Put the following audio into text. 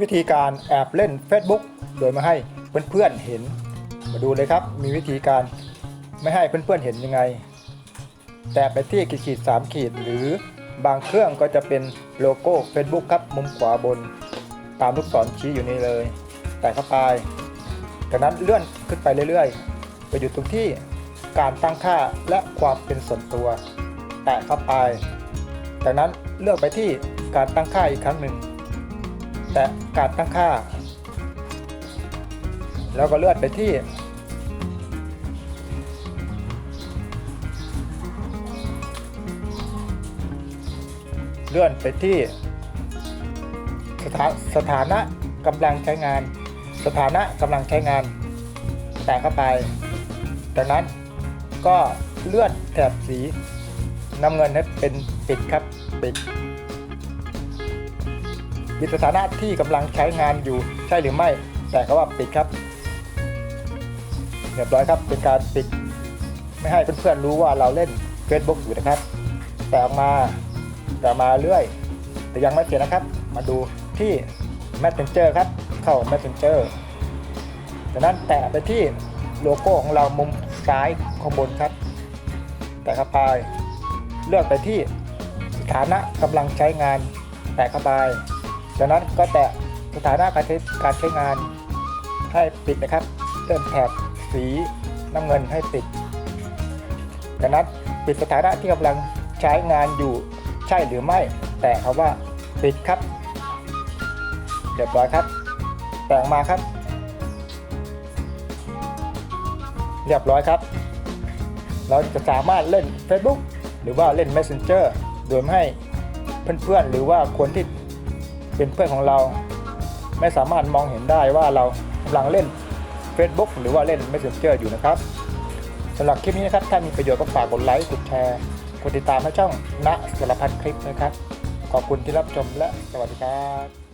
วิธีการแอบเล่น Facebook โดยไม่ให้เพื่อนๆเห็น มาดูเลยครับ มีวิธีการไม่ให้เพื่อนๆเห็นยังไง แต่ไปที่ขีดขีดสามขีดหรือบางเครื่องก็จะเป็นโลโก้ Facebook ครับมุมขวาบน ตามลูกศรชี้อยู่นี่เลย แต่เข้าไปจากนั้นเลื่อนขึ้นไปเรื่อยๆ ไปอยู่ตรงที่การตั้งค่าและความเป็นส่วนตัว แตะเข้าไป จากนั้นเลือกไปที่การตั้งค่าอีกครั้งหนึ่ง แตะการตั้งค่าแล้วก็เลือนไปที่ เลื่อนไปที่สถาสถานะกำลังใช้งาน สถานะกำลังใช้งาน แตะเข้าไปจากนั้นก็เลื่อนแถบสีน้ำเงินให้เป็นปิดครับปิด ปิดสถานะที่กำลังใช้งานอยู่ใช่หรือไม่ แต่ก็ว่าปิดครับเรียบร้อยครับเป็นการปิด ไม่ให้เพื่อนๆรู้ว่าเราเล่น Facebook อยู่นะครับ แต่ออกมาแต่มาเรื่อย แต่ยังไม่เสร็จนะครับ มาดูที่ Messenger ครับ เข้า Messenger จากนั้นแตะไปที่โลโก้ของเรามุมซ้ายข้างบนครับ แตะเข้าไปเลือกไปที่สถานะกำลังใช้งาน แตะเข้าไป จากนั้นก็แตะสถานะการใช้การใช้งานให้ปิดนะครับเลื่อนแถบสีน้ำเงินให้ปิดจากนั้นปิดสถานะที่กำลังใช้งานอยู่ใช่หรือไม่ แต่เขาว่าปิดครับเรียบร้อยครับ แต่ออกมาครับ เรียบร้อยครับ เราจะสามารถเล่น Facebook หรือว่าเล่น Messenger โดยไม่ให้เพื่อนๆ หรือว่าคนที่ เป็นเพื่อนของเรา ไม่สามารถมองเห็นได้ว่าเรากำลังเล่น Facebook หรือว่าเล่น Messenger อยู่นะครับสำหรับคลิปนี้นะครับ ถ้ามีประโยชน์ก็ฝากกดไลค์กดแชร์กดติดตามให้ช่องณสารพัดคลิปนะครับ ขอบคุณที่รับชมและสวัสดีครับ